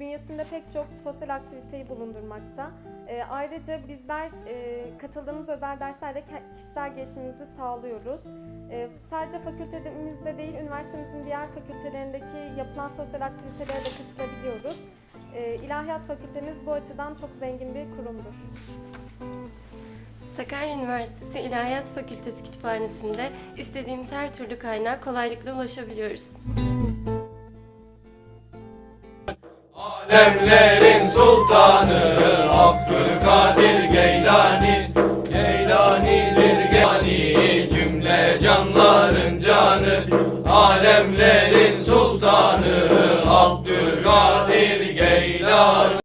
bünyesinde pek çok sosyal aktiviteyi bulundurmakta. E, ayrıca bizler e, katıldığımız özel derslerle kişisel gelişimimizi sağlıyoruz. E, sadece fakültemizde değil, üniversitemizin diğer fakültelerindeki yapılan sosyal aktivitelere de katılabiliyoruz. E, İlahiyat Fakültemiz bu açıdan çok zengin bir kurumdur. Sakarya Üniversitesi İlahiyat Fakültesi Kütüphanesi'nde istediğimiz her türlü kaynağa kolaylıkla ulaşabiliyoruz. Alemlerin sultanı Abdülkadir Geylani. Geylanidir Geylani Cümle canların canı. Alemlerin sultanı Abdülkadir Geylani